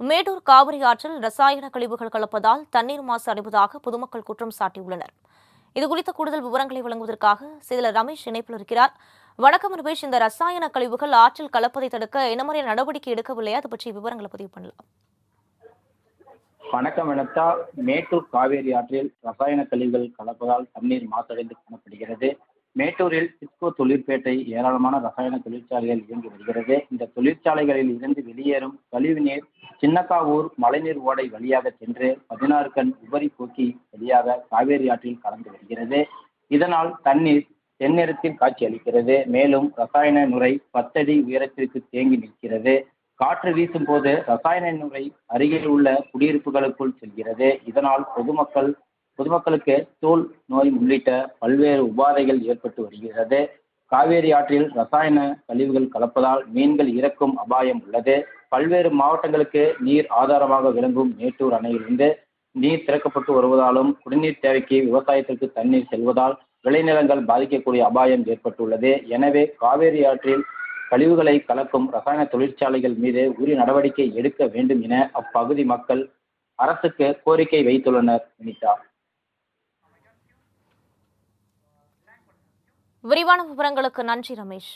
மேட்டூர் காவிரி ஆற்றில் ரசாயன கழிவுகள் கலப்பதால் தண்ணீர் மாசு அடைவதாக பொதுமக்கள் குற்றம் சாட்டியுள்ளனர். இதுகுறித்த கூடுதல் விவரங்களை வழங்குவதற்காக செயலர் ரமேஷ் இணைப்பில் இருக்கிறார். வணக்கம் ரமேஷ். இந்த ரசாயன கழிவுகள் ஆற்றில் கலப்பதை தடுக்க என்ன மாதிரியான நடவடிக்கை எடுக்கவில்லையா அது பற்றிய விவரங்களை பதிவு பண்ணலாம். வணக்கம் வனத்தா மேட்டூர் காவேரி ஆற்றில் ரசாயன கழிவுகள் கலப்பதால் தண்ணீர் மாசடைந்து காணப்படுகிறது. மேட்டூரில் சிஸ்கோ தொழிற்பேட்டை ஏராளமான ரசாயன தொழிற்சாலைகள் இயங்கி வருகிறது. இந்த தொழிற்சாலைகளில் இருந்து வெளியேறும் கழிவுநீர் சின்னக்காவூர் மழைநீர் ஓடை வழியாக சென்று பதினாறு கண் உபரி போக்கி வழியாக காவேரி ஆற்றில் கலந்து வருகிறது. இதனால் தண்ணீர் தென்னிறத்தில் காட்சியளிக்கிறது மேலும் ரசாயன நுரை பத்தடி உயரத்திற்கு தேங்கி நிற்கிறது. காற்று வீசும் போது ரசாயன நுரை அருகில் உள்ள குடியிருப்புகளுக்குள் செல்கிறது. இதனால் பொதுமக்கள் பொதுமக்களுக்கு தோல் நோய் உள்ளிட்ட பல்வேறு உபாதைகள் ஏற்பட்டு வருகிறது. காவேரி ஆற்றில் ரசாயன கழிவுகள் கலப்பதால் மீன்கள் இறக்கும் அபாயம் உள்ளது. பல்வேறு மாவட்டங்களுக்கு நீர் ஆதாரமாக விளங்கும் மேட்டூர் அணையிலிருந்து நீர் திறக்கப்பட்டு வருவதாலும் குடிநீர் தேவைக்கு விவசாயத்திற்கு தண்ணீர் செல்வதால் விளைநிலங்கள் பாதிக்கக்கூடிய அபாயம் ஏற்பட்டுள்ளது. எனவே காவேரி ஆற்றில் கழிவுகளை கலக்கும் ரசாயன தொழிற்சாலைகள் மீது உரிய நடவடிக்கை எடுக்க வேண்டும் என அப்பகுதி மக்கள் அரசுக்கு கோரிக்கை வைத்துள்ளனர். வினிதா விரிவான விவரங்களுக்கு நன்றி ரமேஷ்.